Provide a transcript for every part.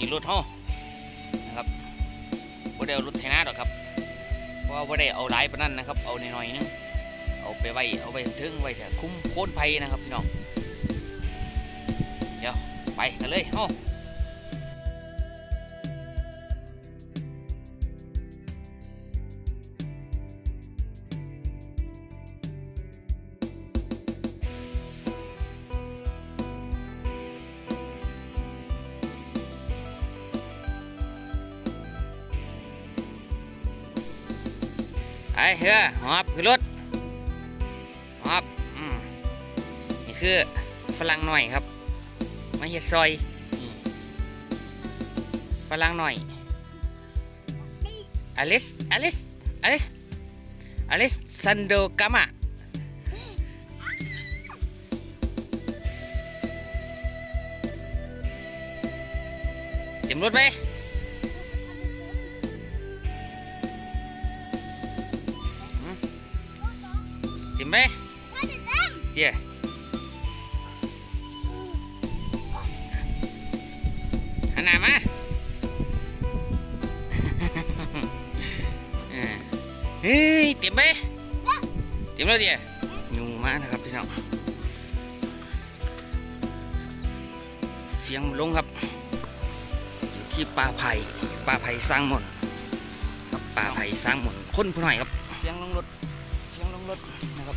นี่รถเฮานะครับบ่ได้เอารถไถนาดอกครับ เพราะว่าได้เอาหลายปานนั้นนะครับ เอาหน่อยๆนึงเอาไปไว้เอาไปถึงไว้แต่คุ้มโค่นไผนะครับพี่น้อง เดี๋ยวไปกันเลยเฮา เฮ้อหอบขึ้นรถหอบอืมนี่คือฝรั่งหน่อยครับ มาเฮ็ดซอยฝรั่งหน่อยอลิสอลิสอลิสอลิสซันโดกามะเต็มรถไป เดี๋ยหันหน้ามาเฮ้ยเต็มไปเต็มแล้วเดี๋ยยุงมากนะครับพี่น้องเสียงลงครับอยู่ที่ป่าไผ่ป่าไผ่สร้างหมนครับป่าไผ่สร้างหมนคนผู้หน่อยครับเสียงลงรถเสียงลงรถนะครับ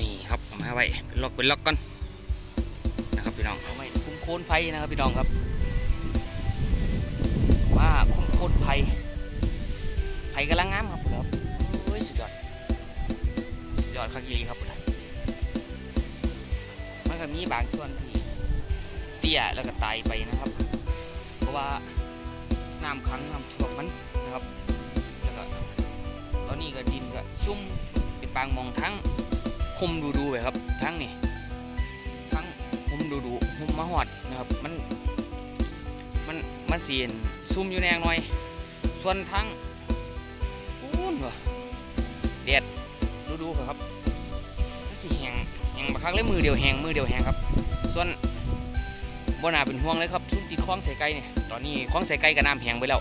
นี่ครับเอามาไว้เป็นล็อกเป็นล็อกก่อนนะครับพี่น้องเอาไว้คุ้มโคนไผ่นะครับพี่น้องครับมาคุ้มโคนไผ่ไผ่กำลังงามครับครับโอ้ยสุดยอดสุดยอดคักยีครับมันก็มีบางส่วนที่เตี้ยแล้วก็ตายไปนะครับ เพราะว่าน้ำขังน้ำท่วมมันนะครับแล้วก็ตอนนี้ก็ดินก็ชุ่มเป็นปางมองทั้ง คมดูดูไปครับ ทั้งนี่ทั้งคมดูดูคมมาหอดนะครับ มันมันมันเสียนซุ่มอยู่แนงหน่อย ส่วนทั้งปูนวะแดดดูดูครับมันสิแหงแหงบักคักเลยมือเดียวแหงมือเดียวแหงครับ ส่วนบ่นาเป็นห่วงเลยครับซุ่มติดคล้องใส่ไก่เนี่ยตอนนี้คล้องใส่ไก่กับน้ำแหงไปแล้ว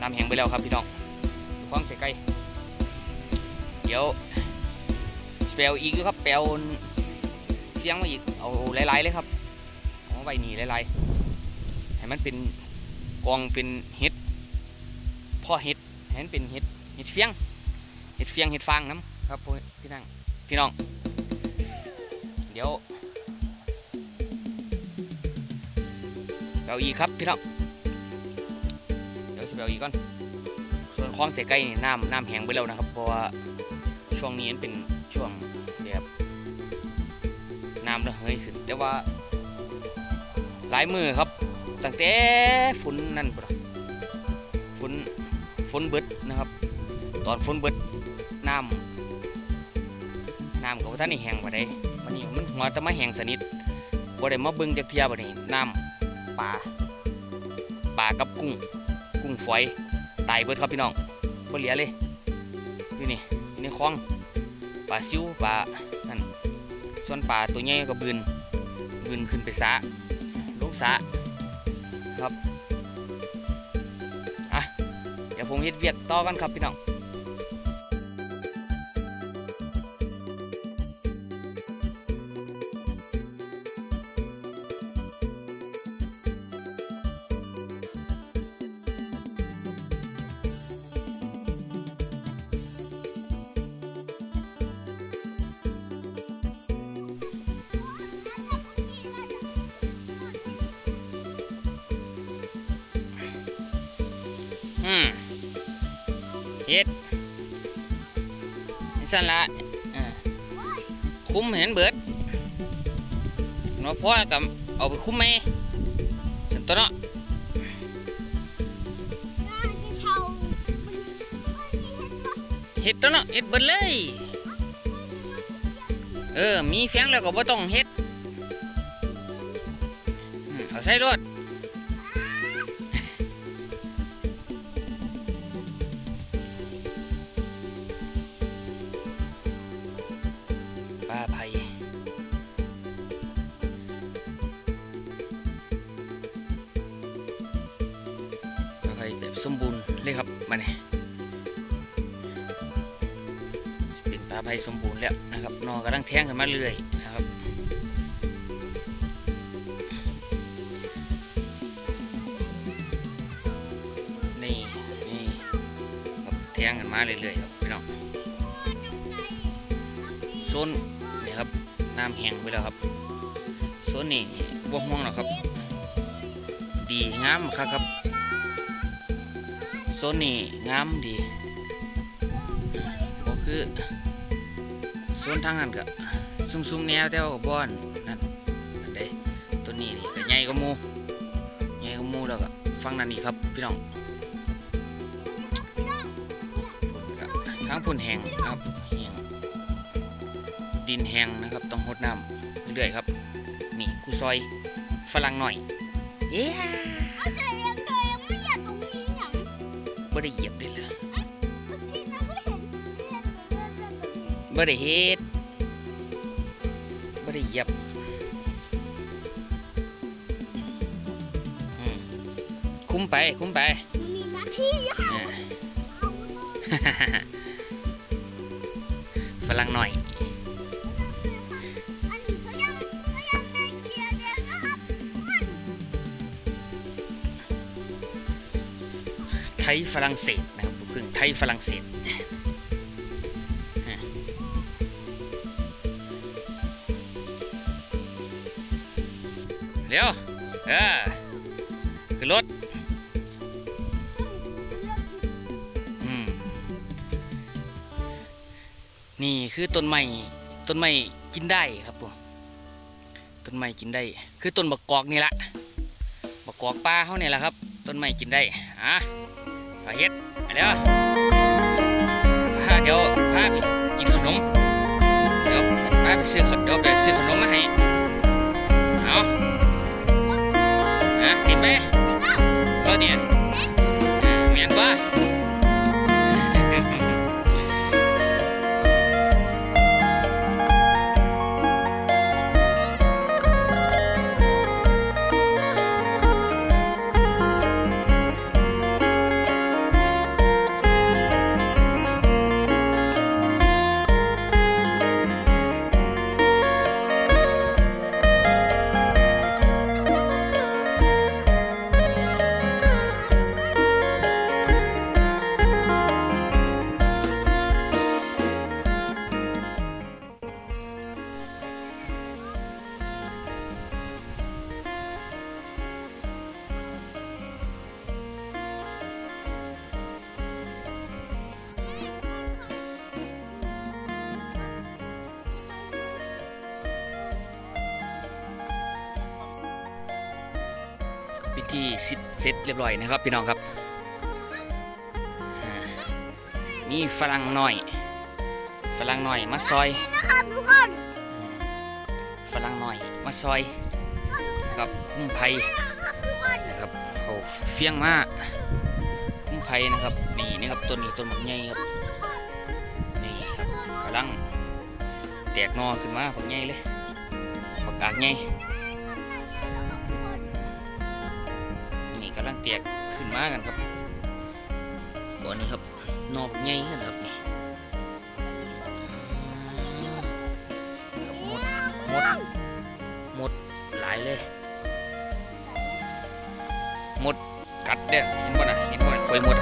น้ำแหงไปแล้วครับพี่น้องความใส่ไก่เดี๋ยว สเปลอีกอยู่ครับแปลวเสียงมาอีกเอาหลายๆเลยครับเอามาไว้นี่หลายๆให้มันเป็นกองเป็นเห็ดพ่อเห็ดให้มันเป็นเห็ดเห็ดเฟียงเห็ดเฟียงเห็ดฟางน้ำครับพี่นั่งพี่น้อง เดี๋ยวเอาอีกครับพี่น้องเดี๋ยวจะไปเอาอีกก่อนส่วนคลองเสกไก่นี่น้ำน้ำแห้งไปแล้วนะครับเพราะว่าช่วงนี้มันเป็น ช่วงแบบน้ำระเหยขึ้น แต่ว่า หลายมือครับ ตั้งแต่ฝนนั่นปะฝนฝนเบิดนะครับ ตอนฝนเบิดน้ำน้ำกับท่านนี่แห้งบ่ได้มันนี่มันหัวจะมาแห้งสนิทบ่ได้มาเบิ่งจากเทียบ่นี่น้ำปลาปลากับกุ้ง กุ้งฝอยตายเบิดครับพี่น้องบ่เหลือเลยอยู่นี่อยู่ในคลอง ปลาซิวปลานั่นส่วนปลาตัวใหญ่ก็บืนบืนขึ้นไปสะลงสะครับอะเดี๋ยวผมเฮ็ดเวียดต่อกันครับพี่น้อง อืมเฮ็ดนี่สั่นละอ่าคุ้มเห็นเบิดเนาะพ่อกับเอาไปคุ้มไหมสันตัวเนาะเฮ็ดตัวเนาะเฮ็ดเบิดเลย เออ มีเฟียงแล้วก็บ่ต้องเฮ็ดเอาใส่รถ สมบูรณ์เลยครับมาเนี่ยเป็นปลาไผ่สมบูรณ์แล้วนะครับนอกำลังแทงขึ้นมาเรื่อยนะครับนี่นี่ครับแทงกันมาเรื่อยๆครับพี่น้องโซนนี่ครับน้ำแห้งไปแล้วครับโซนนี่บ่ห่วงหรอกครับ ดีงามครับครับ โซนนี่งามดีก็คือโซนทางนั้นก็ซุ่มๆแนวแต่ว่าก็บ่อนนั่นอันใดตัวนี้นี่ก็ใหญ่กว่าหมูใหญ่กว่าหมูแล้วก็ฟังนั่นอีกครับพี่น้องทางพุ่นแห้งครับแห้งดินแห้งนะครับต้องหดน้ำเรื่อยๆครับนี่กูซอยฝรั่งหน่อยเย้ บ่ได้เหยียบเลยล่ะที่นะก็เห็นเห็นเห็นเห็นเห็นบ่ได้เฮ็ดบ่ได้เหยียบอืมคุ้มไป คุ้มไปมีหน้าที่ค่ะอ่าฝรั่งหน่อย ยฝรั่งเศสนะครับลูกครึ่งไทยฝรั่งเศสเร็วเออขึ้นรถอืมนี่คือต้นไม้ต้นไม้กินได้ครับผมต้นไม้กินได้ คือต้นบักกอกนี่แหละบักกอกป่าเขาเนี่ยแหละครับ ต้นไม้กินได้อะาเฮ็ดไปเดียวพาเดี๋ยวพาไปกินขนมเดี๋ยวพาไปซื้อขนเดี๋ยวไปซื้อขนมมาให้เอาฮะติดไหมเรอเดี๋ยว พิธีสิเสร็จเรียบร้อยนะครับพี่น้องครับนี่ฝรั่งหน่อย ฝรั่งหน่อยมาซอยนะครับทุกคนฝรั่งหน่อยมาซอยนะครับคุ้มไผ่นะครับทุกคนะครับเขาเฟี้ยงมากคุ้มไผ่นะครับนี่นี่ครับต้นนี้ต้นหมกใหญ่ครับนี่ครับกำลังแตกหนอขึ้นมาผักใหญ่เลยผักกาดใหญ่ นี่กำลังแตกขึ้นมากันครับก่อนนี้ครับหนอกใหญ่ขึ้นครับหมดหมดหมดหลายเลยหมดกัดเด้อเห็นบ่นะเห็นบ่ะคอยหมด